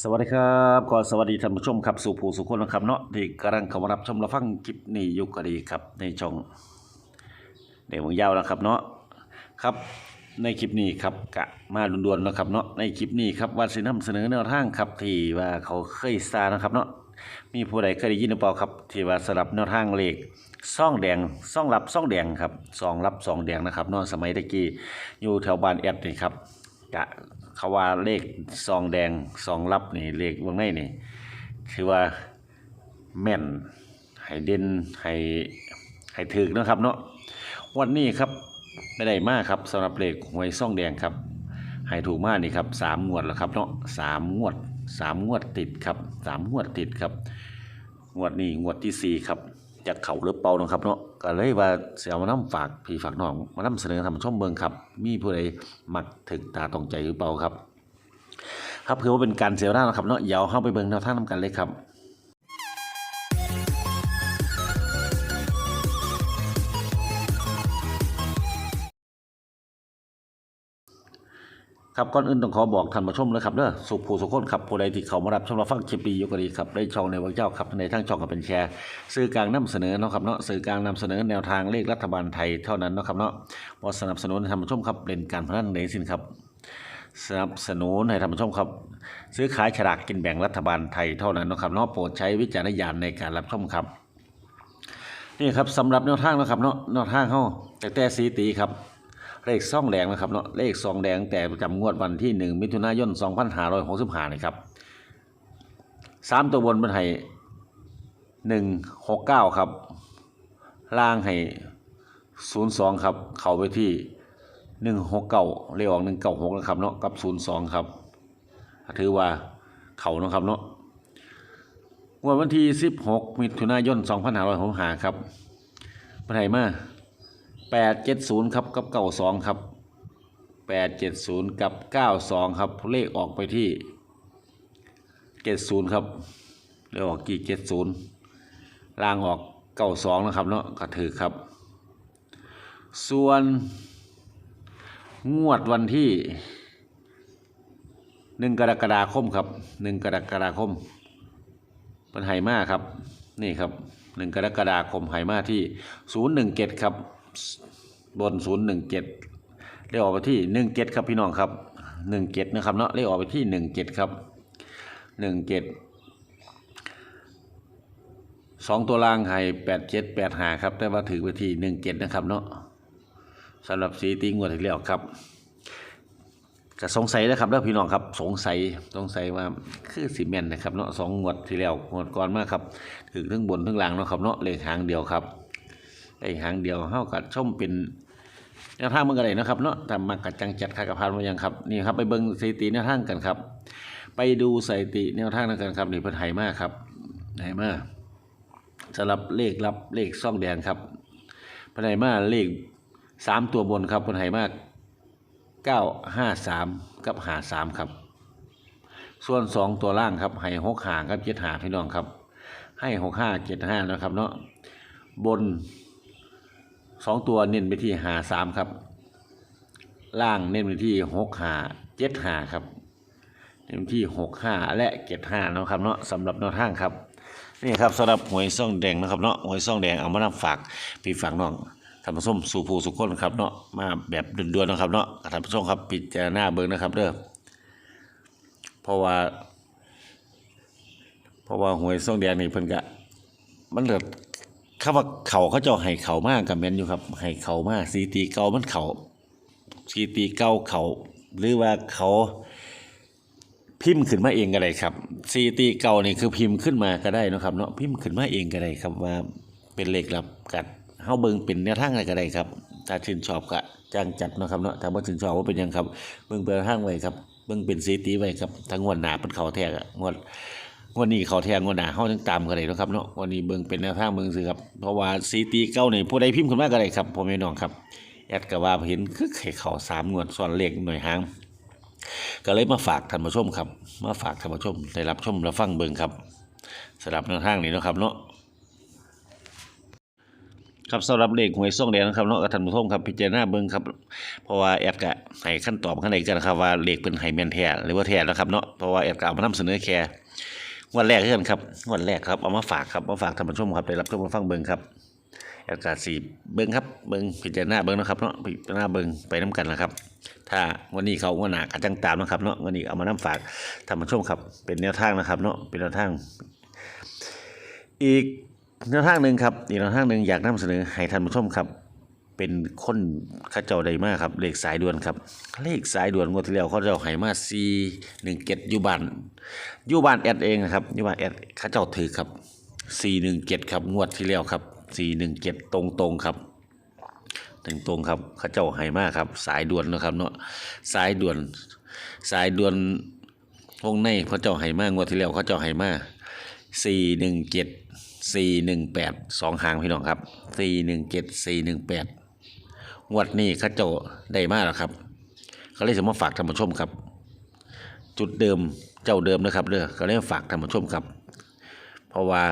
สวัสดีครับก็สวัสดีท่านผู้ชมครับสู่ผู้สุคนนะครับเนาะที่กำลังเข้ามารับชมรับฟังคลิปนี้อยู่ก็ดีครับในช่องในวงยาวนะครับเนาะครับในคลิปนี้ครับกะมาด่วนๆนะครับเนาะในคลิปนี้ครับว่าสินำเสนอแนวทางครับที่ว่าเขาเคยซานะครับเนาะมีผู้ใดเคยได้ยินหรือเปล่าครับที่ว่าสลับแนวทางเลขซ่องแดงซ่องรับซ่องแดงครับซองรับซองแดงนะครับเนาะสมัยตะกี้อยู่แถวบ้านแอดนี่ครับกะ เขาว่าเลขซองแดงซองลับนี่เลขวงในนี่ถือว่าแม่นให้เด่นให้ให้ถึกนะครับเนาะวันนี้ครับไม่ได้มากครับสำหรับเลขหวยซองแดงครับให้ถูกมากนี่ครับสามงวดแล้วครับเนาะสามงวดสามงวดติดครับสามงวดติดครับ งวดนี้งวดที่สี่ครับ จะเข่าหรือเปล่านะครับเนาะก็เลยว่าเสียมาน้ำฝากพี่ฝากน้องมาน้ำเสนอทำช่องเบิงครับ มีผู้ใดมักถึกตาตรงใจหรือเปล่าครับ ครับคือว่าเป็นการเสียหน้านะครับเนาะเดี๋ยวเข้าไปเบิ่งแนวทางนำกันเลยครับ ครับก่อนอื่นต้องขอบอกท่านผู้ชมเลยครับเด้อสุขผู้สุขคนครับผู้ใดที่เขามารับชมรับฟังคลิปนี้อยู่ก็ดีครับได้ช่องในวังเจ้าครับในทางช่องก็เป็นแชร์สื่อกลางนำเสนอเนาะครับเนาะสื่อกลางนำเสนอแนวทางเลขรัฐบาลไทยเท่านั้นเนาะครับเนาะบ่สนับสนุนท่านผู้ชมครับเล่นการพนันในสินครับสนับสนุนให้ท่านผู้ชมครับ ซื้อขายฉลากกินแบ่งรัฐบาลไทยเท่านั้นนะครับเนาะโปรดใช้วิจารณญาณในการรับชมครับนี่ครับสำหรับแนวทางนะครับเนาะแนวทางเขาแต่แต่สีตีครับ เลขซองแดงนะครับเนาะเลขซองแดงแต่ประจำงวดวันที่ 1 มิถุนายน 2565นี่ครับสามตัวบนเป็นให้169ครับ ล่างให้02ครับ เข้าไปที่169เลขออก196นะครับเนาะกับ02ครับ ถือว่าเขานะครับเนาะงวดวันที่16มิถุนายน2565ครับเป็นไห้มา แปดเจ็ดศูนย์ครับกับเก้าสองครับแปดเจ็ดศูนย์กับเก้าสองครับเลขออกไปที่เจ็ดศูนย์ครับเลขออกกี่เจ็ดศูนย์ล่างออกเก้าสองนะครับเนาะก็ถือครับ ส่วนงวดวันที่หนึ่งกรกฎาคมครับหนึ่งกรกฎาคมเป็นไหมาครับ นี่ครับหนึ่งกรกฎาคมไหมาที่ศูนย์หนึ่งเจ็ดครับ บนศูนย์หนึ่งเจ็ดเลขออกไปที่หนึ่งเจ็ดครับพี่น้องครับหนึ่งเจ็ดนะครับเนาะเลขออกไปที่หนึ่งเจ็ดครับหนึ่งเจ็ดสองตัวล่างให้แปดเจ็ดแปดหาครับแต่ว่าถือไปที่หนึ่งเจ็ดนะครับเนาะสำหรับสีติงวดที่แล้วครับก็สงสัยนะครับแล้วพี่น้องครับสงสัยสงสัยว่าคือสีแมนนะครับเนาะสองงวดที่แล้วงวดก่อนมากครับถือทั้งบนทั้งล่างเนาะครับเนาะเลขหางเดียวครับ ไอ้หางเดียวเฮากัชมเป็นแนวทางมันก็ได้นะครับเนาะแต่มากัดจังจัดคากระพานมายังครับนี่ครับไปเบิ่งสถิติแนวทางกันครับ ไปดูสถิติแนวทางกันครับนี่เพิ่นไหมากครับไหมากสำหรับเลขรับเลขซ่องแดงครับเพิ่นไหมากเลขสามตัวบนครับเพิ่นไหมากเก้าห้าสามกับหาสามครับ ส่วนสองตัวล่างครับให้หกหางครับเจ็ดหาพี่น้องครับ ให้หกห้าเจ็ดห้านะครับเนาะบน สองตัวเน้นไปที่หาสามครับ ล่างเน้นไปที่หกหาเจ็ดหาครับเน้นที่หกห้าและเจ็ดห้านะครับเนาะสำหรับแนวทางครับนี่ครับสำหรับหวยซ่องแดงนะครับเนาะหวยซ่องแดงเอามานำฝากพี่ฝากน้องท่านผู้ชมสู่ผู้สุขคนครับเนาะมาแบบด่วนๆนะครับเนาะท่านผู้ชมครับพิดจารณาเบิ่งนะครับเด้อเพราะว่าเพราะว่าหวยซ่องแดงนี่เพิ่นกะมันเหลือ คำว่าเขาเขาเจะให้เขามากกับแมนอยู่ครับให้เขามากสีตีเก่ามันเขาสีตีเก่าเขาหรือว่าเขาพิมพ์ขึ้นมาเองก็ได้ครับสีตีเก่านี่คือพิมพ์ขึ้นมาก็ได้นะครับเนาะพิมพ์ขึ้นมาเองก็ได้ครับว่าเป็นเลขลับกัดเฮาเบิงเป็นแนวทางอะไรก็ได้ครับถ้าชื่นชอบก็จ้างจัดนะครับเนาะถ้าบ่ชื่นชอบว่าเป็นยังครับเบิงเป็นทางไว้ครับเบิงเป็นสีตีไว้ครับถ้งวดหนาเป็นเขาแท้อะงวด วันนี้เขาแทงวันหนาเขาต้องตามกันเลยนะครับเนาะวันนี้เบิ่งเป็นแนวทางเบิ่งซื้อครับเพราะว่าสีตีเก้านี่ผู้ใดพิมพ์ขึ้นมาก็ได้ครับผมไม่น้องครับแอดก็ว่าเห็นคือไข่เขาสามงวดซ้อนเลขหน่วยหางก็เลยมาฝากท่านผู้ชมครับ มาฝากท่านผู้ชมได้รับชมและฟังเบิ่งครับสำหรับแนวทางนี้นะครับเนาะครับสำหรับเลขหวยส่งแดงนะครับเนาะกับท่านผู้ชมครับพิจารณาเบิ่งครับ เพราะว่าแอดก็ให้ขั้นตอบขั้นใดกันนะครับว่าเลขเป็นไห้แมนแท้หรือว่าแท้นะครับเนาะเพราะว่าแอดก็เอามานำเสนอแค่ วันแรกเท่านั้นครับวันแรกครับเอามาฝากครับมาฝากท่านผู้ชมครับได้รับชมรับฟังเบิ่งครับอดก็สิเบิ่งครับเบิ่งพิจารณาเบิ่งนะครับเนาะพิจารณาเบิ่งไปนํกันนะครับ ถ้าวันนี้เขาวันหน้าก็จังตามนะครับเนาะวันนี้เอามานํฝากท่านผู้ชมครับ เป็นแนวทางนะครับเนาะเป็นแนวทาง อีกแนวทางหนึ่งครับอีกแนวทางหนึ่งอยากนำเสนอให้ท่านผู้ชมครับ เป็นคนข้าเจ้าใดมากครับ เลขสายด่วนครับ เลขสายด่วนงวดที่แล้วเขาเจ้าให้มาซีหนึ่งเจ็ดยูบันยูบันแอดเองนะครับยูบันแอดข้าเจ้าถือครับสี่หนึ่งเจ็ดครับงวดที่แล้วครับสี่หนึ่งเจ็ดตรงตรงครับตรงตรงครับข้าเจ้าให้มากครับ สายด่วนนะครับเนาะสายด่วน สายด่วนวงในเขาเจ้าให้มากงวดที่แล้วเขาเจ้าให้มาสี่หนึ่งเจ็ดสี่หนึ่งแปดสองหางพี่น้องครับสี่หนึ่งเจ็ดสี่หนึ่งแปด งวดนี้ข้าเจ้าได้มากแล้วครับเขาเลยจะมาฝากท่านผู้ชมครับ จุดเดิมเจ้าเดิมนะครับเด้อเขาเลยฝากท่านผู้ชมครับ เพราะว่า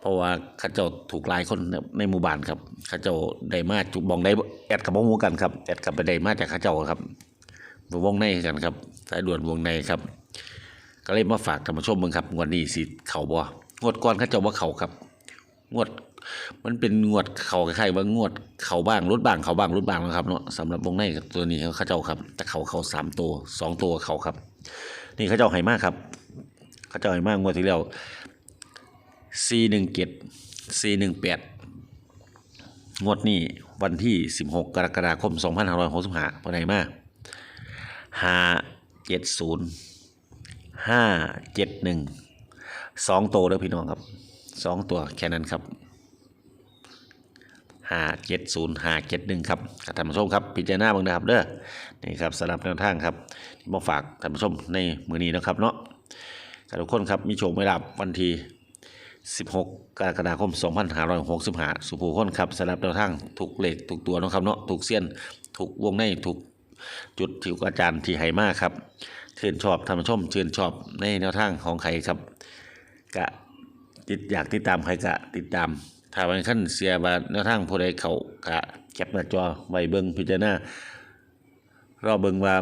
เพราะว่าข้าเจ้าถูกหลายคนในหมู่บ้านครับข้าเจ้าได้มาจุบองได้แอดกับบ่ฮู้กันครับแอดกับไปได้มาจากข้าเจ้าครับวงในกันครับสายด่วนวงในครับ ก็เลยมาฝากท่านผู้ชมเบิ่งครับงวดนี้สิเข่าบ่งวดก่อนเขาเจ้าว่าเข่าครับ งวด มันเป็นงวดเข่าคล้ายๆว่างวดเข่าบ้างรุดบ้างเข่าบ้างรุดบ้างนะครับเนาะสำหรับวงในตัวนี้เขาเจ้าครับแต่เข่าเข่าสามตัวสองตัวเข่าครับ นี่เขาเจ้าให้มากครับ เขาเจ้าให้มากงวดที่แล้วสี่หนึ่งเจ็ดสี่หนึ่งแปดงวดนี้วันที่สิบหกกรกฎาคมสองพันห้าร้อยหกสิบห้าวันไหนมาห้าเจ็ดศูนย์ห้าเจ็ดหนึ่งสองตัวเด้อพี่น้องครับสองตัวแค่นั้นครับ ห้าเจ็ดศูนย์ห้าเจ็ดหนึ่งครับท่านผู้ชมครับพิจารณาเบ้างนะครับเด้อนี่ครับสำหรับแนวทางครับที่มาฝากท่านผู้ชมในมือนี้นะครับเนาะทุกคนครับมีโชคไม่รับวันที่16 กรกฎาคม 2565 สุภูคนครับสำหรับแนวทางถูกเลขถูกตัวนะครับเนาะถูกเสี้ยนถูกวงในถูกจุดที่อาจารย์ที่ให้มากครับเชื่นชอบท่านผู้ชมชื่นชอบในแนวทางของใครครับกะติดอยากติดตามใครกะติดตาม ถ้าวันขั้นเสียบาแนวทางผู้ใดเขากะแคปหน้าจอไว้เบิ่งพิจารณารอเบิ่งว่า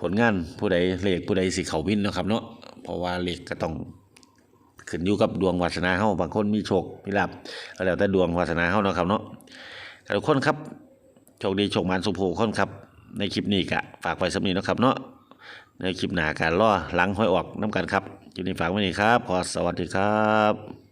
ผลงานผู้ใดเลขผู้ใดสิเขาวินนะครับเนาะเพราะว่าเลขก็ต้องขึ้นอยู่กับดวงวาสนาเฮาบางคนมีโชคมีลาภก็แล้วแต่ดวงวาสนาเฮาเนาะครับเนาะทุกคนครับโชคดีโชคมันสุขภูคนครับ ในคลิปนี้กะฝากไว้สำนีเนะครับเนาะในคลิปหน้าการล่อหลังห้อยออกน้ำกันครับคลิปนี้ฝากไว้นี่ครับ ขอสวัสดีครับ